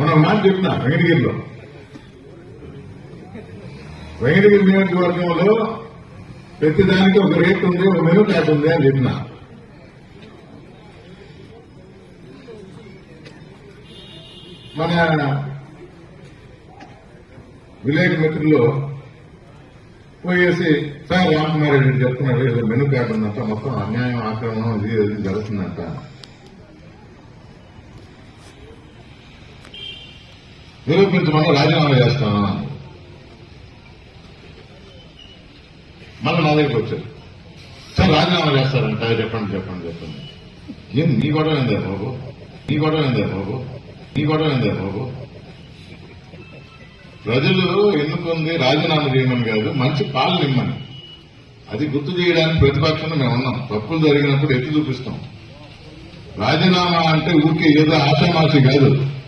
మనం మాట చెప్తున్నా వెంకటగిరిలో. వెంకటగిరి నియోజకవర్గంలో ప్రతిదానికి ఒక రేట్ ఉంది ఒక మెనూ కార్డు ఉంది అని చెప్పిన మన విలేజ్ మిత్రులు పోయేసి సార్ రామకుమార్ రెడ్డి ఏదో మెనూ కార్డు ఉందంట మొత్తం అన్యాయం ఆక్రమణం ఇది జరుగుతుందంట. నిరూపించమని రాజీనామా చేస్తాను మళ్ళీ నా దగ్గరికి వచ్చారు. సార్ రాజీనామా చేస్తారంట. చెప్పండి చెప్పండి చెప్పండి. ఏం నీ గొడవ ఏందే బాబు? నీ గొడవ ఏందే బాబు? నీ గొడవ ఏందే బాబు? ప్రజలు ఎన్నుకుంది రాజీనామా చేయమని కాదు మంచి పాలన ఇమ్మని. అది గుర్తు చేయడానికి ప్రతిపక్షంలో మేము ఉన్నాం. తప్పులు జరిగినప్పుడు ఎత్తి చూపిస్తాం. రాజీనామా అంటే ఊరికే ఏదో ఆశామాసి కాదు.